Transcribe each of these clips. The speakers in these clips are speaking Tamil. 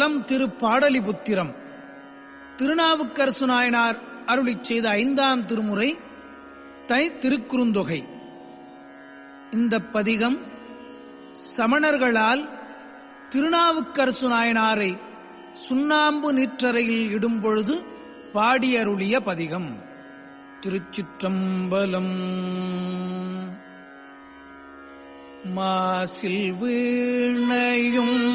தலம் திருப்பாடலிபுத்திரம். திருநாவுக்கரசு நாயனார் அருளிச் செய்த ஐந்தாம் திருமுறை தனி திருக்குறுந்தொகை. இந்த பதிகம் சமணர்களால் திருநாவுக்கரசு நாயனாரை சுண்ணாம்பு நீற்றறையில் இடும்பொழுது பாடியருளிய பதிகம். திருச்சிற்றம்பலம். மாசில் வீணையும்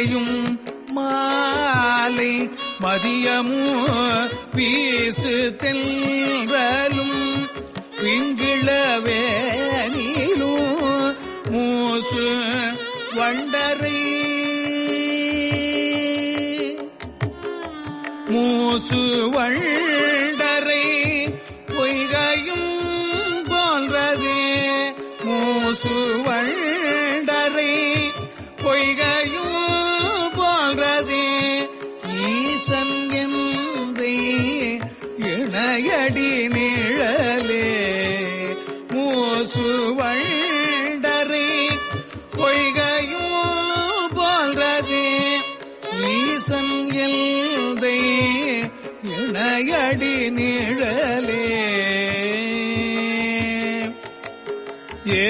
வீணையும் மாலை மதியமும் வீசு தெல்வலும் விங்கிழவேனிலும் மூசு வண்டரை. மூசு வண்டரை பொய்கையும் போன்றதே. மூசு இணையடி நிழலே. ஏ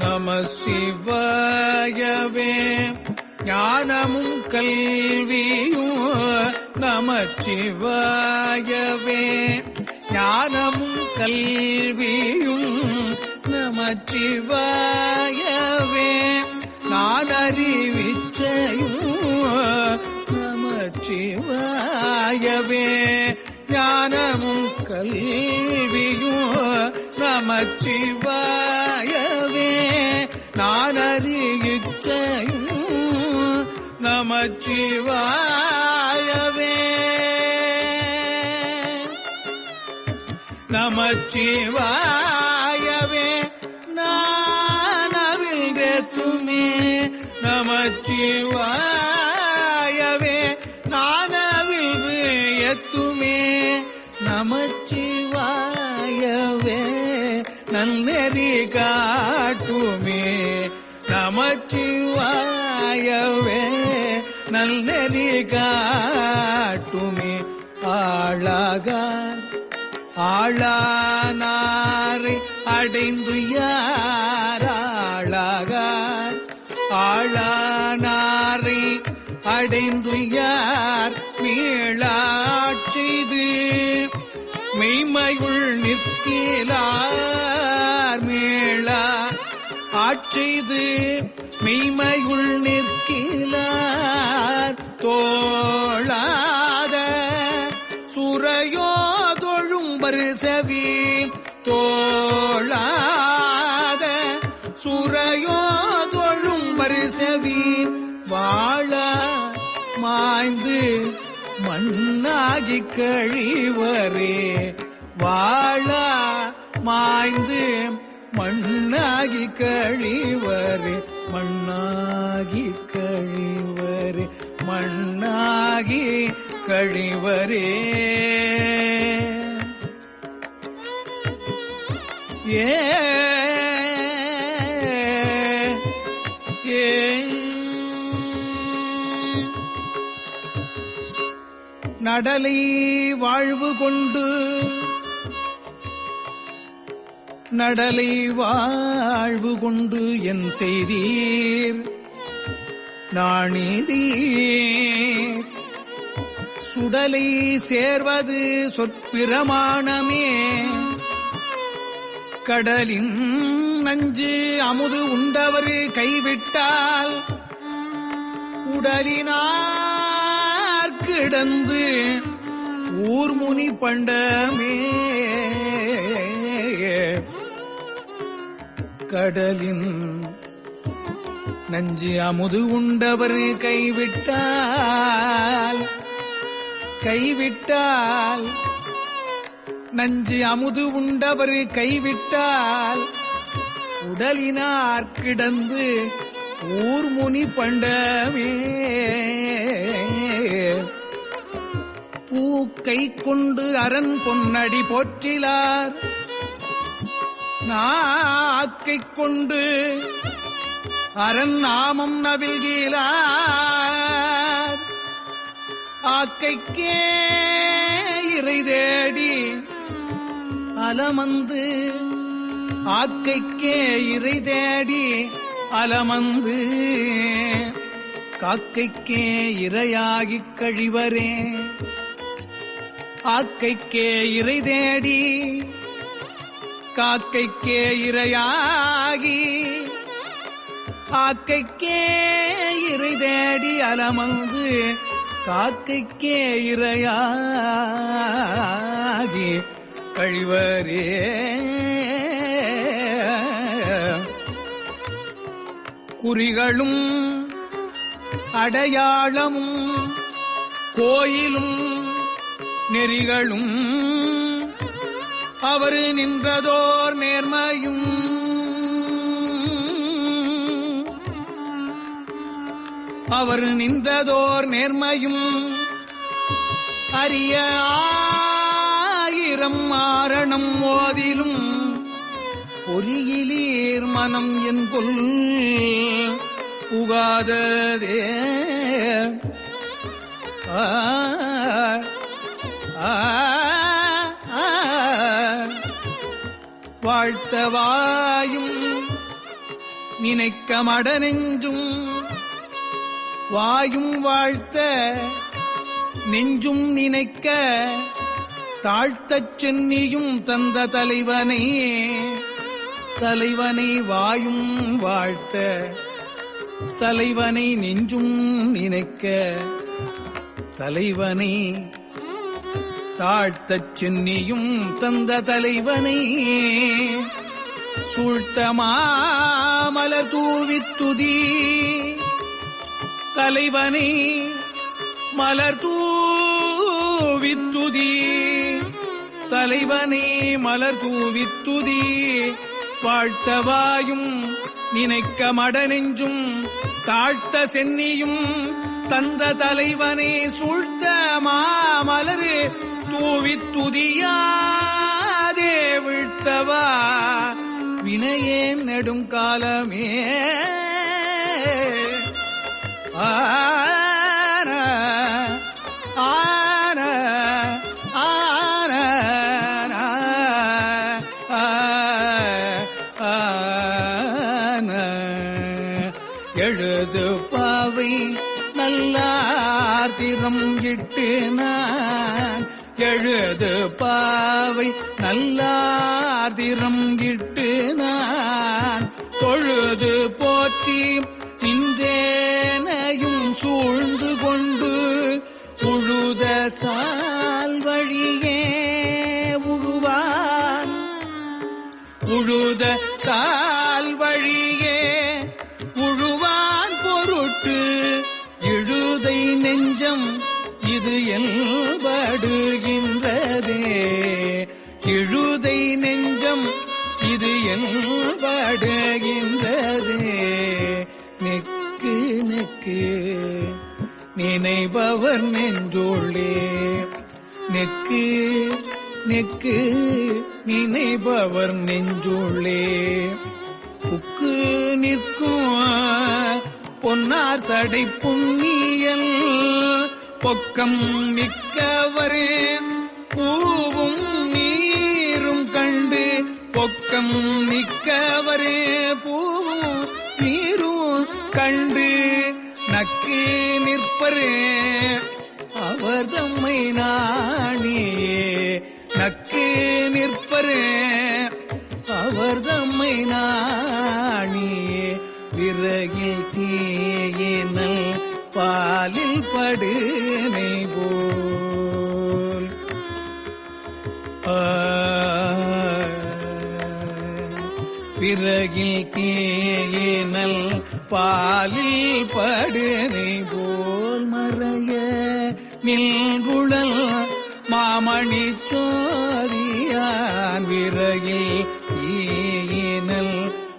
நம சிவாயவே ஞானமும் கல்வியும் நமச்சிவாயவே ஞானமும் கல்வியும் நமச்சிவாயவே நான் அறிவிச்சையும் நமச்சிவாயவே ஞானமும் கல்வியும் நமச்சிவாயவே நான் அறிவிச்சையும் நமச்சிவாயவே நமச்சிவாய வாயவே நானவில் எத்துமே நமச்சிவாயவே நன்னெறி காட்டுமே. நமச்சிவாயவே நல்நெறி காட்டுமே. ஆளாக ஆளானாரை அடைந்து யாராளாக மறைந்துயார் மீளாட்சிது மெய்மையுள் நிற்கிறார் மீளா? ஆட்சிது மெய்மையுள் நிற்கிறார் தோழாத சுரையோ தொழும் பரிசவி தோழாத சுரையோ தொழும் பரிசவி மாய்ந்து மண்ணாகி கழிவரே. வாழ மாய்ந்து மண்ணாகி கழிவரே. மண்ணாகி கழிவரே மண்ணாகி கழிவரே. ஏ நடலை வாழ்வு கொண்டு நடலை வாழ்வு கொண்டு என் செய்தீர். நாணிதீர் சுடலை சேர்வது சொற்பிரமாணமே. கடலின் நஞ்சு அமுது உண்டவர் கைவிட்டால் உடலினார் கிடந்து ஊர்முனி பண்டமே. கடலின் நஞ்சு அமுது உண்டவர் கைவிட்டால் கைவிட்டால் நஞ்சு அமுது உண்டவர் கைவிட்டால் உடலினார் கிடந்து ஊர்முனி பண்டமே. பூக்கை கொண்டு அரண் பொன்னடி போற்றிலார். நாக்கை கொண்டு அரண் நாமம் நவில்கீழார் ஆக்கைக்கே இறை தேடி அலமந்து ஆக்கைக்கே இறை தேடி அலமந்து. காக்கைக்கே இரையாகிக் கழிவரே. ஆக்கைக்கே இறை தேடி காக்கைக்கே இரையாகி ஆக்கைக்கே இறை தேடி அலமந்து காக்கைக்கே இரையாகி. கழிவரே குறிகளும் அடையாளமும் கோயிலும் நெறிகளும் அவர் நின்றதோர் நேர்மையும். அவர் நின்றதோர் நேர்மையும் அரிய ஆயிரம் மாரணம் ஓதிலும் பொறியிலீர் மனம் என் கொல் புகாததே. ஆ வாழ்த்தவாயும் நினைக்க மடநெஞ்சும் வாயும் வாழ்த்த நெஞ்சும் நினைக்க தாழ்த்தச் சென்னியும் தந்த தலைவனை தலைவனை வாயும் வாழ்த்த தலைவனை நெஞ்சும் நினைக்க தலைவனை தாழ்த்தச் சென்னியும் தந்த தலைவனை. சூழ்த்த தூவித்துதி தலைவனை மலர் தூவித்துதி தலைவனே மலர் தூவித்துதி வாழ்த்தவாயும் நினைக்க மடநெஞ்சும் தாழ்த்த சென்னியும் தந்த தலைவனே. சூழ்த்த மாமலரு தூவித் துதியாதே வீழ்த்தவா? வினையேன் நெடும் காலமே. ஆன ஆன ஆன ஆன எழுது பாவை நல்லார்த்திரம் இட்டு நான் எழுது பாவை நல்லார்த்திரம் இட்டு நான் தொழுது போற்றி நின்றேனையும் சூழ்ந்து கொண்டு உழுத சால் வழியே உழுவான் உழுத சால் வழியே உழுவான் பொருட்டு இழுதை நெஞ்சம் இது என் எழுதை நெஞ்சம் இது என்படுகின்றது. நெக்கு நெக்கு நினைபவர் நெஞ்சோளே நெக்கு நெக்கு நினைபவர் நெஞ்சோளே உக்கு நிற்கும் பொன்னார் சடை புண்ணியல். பொக்கம் மிக்கவரே பூவும் பொக்கம் மிக்கவரே பூவும் நீரும் கண்டு நக்கி நிற்பரே. அவர் தம்மை நாணியே பாலில் படுனை போல் மறைய நின்றுழல் மாமணி சோதியான் விறகில் தீயினல்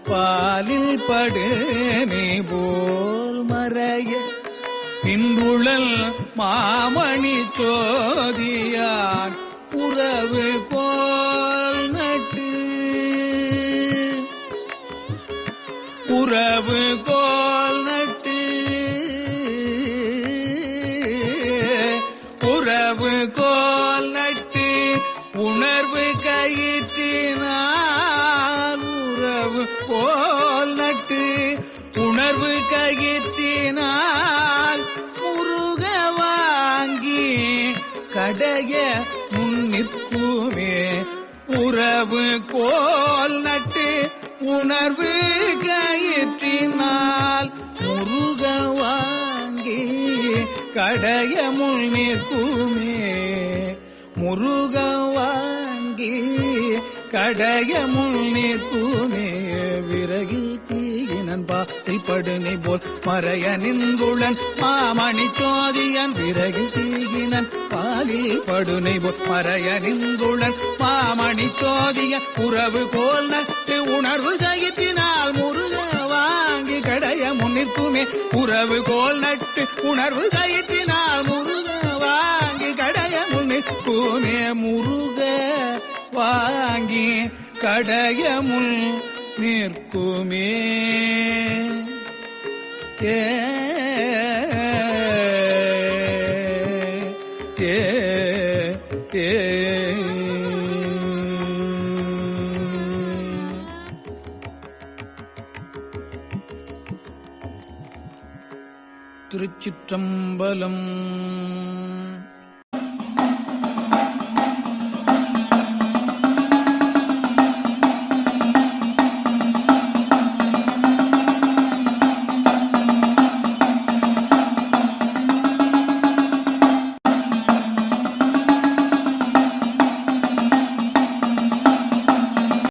பாலில் படுனை போல் மறைய நின்றுழல் மாமணி சோதியான் உறவு கோல் நட்டு உறவு உணர்வு முருக வாங்கி கடைய முன்னிற்குமே உறவு கோல் நட்டு உணர்வு கயிற்றினால் முருக வாங்கி கடைய முன்னிற்குமே முருக வாங்கி கடைய முன்னிற்குமே விறகில் தீயினன் பாத்திப்படுனை போல் மறைய நின்றுளன். மாமணி சோதியன் விறகில் தீகினன். பாலில் படுனை போல் மறைய நின்றுளன். மாமணி சோதியன் உறவு கோல் நட்டு உணர்வு கயிற்றினால் முருக வாங்கி கடைய முன்னிற்குமே. உறவு கோல் நட்டு உணர்வு கயிற்றினால் முருக வாங்கி கடைய முன்னிற்குமே. முருக வாங்கி கடைய முன் நிற்குமே. ஏ ஏ ஏ. திருச்சிற்றம்பலம்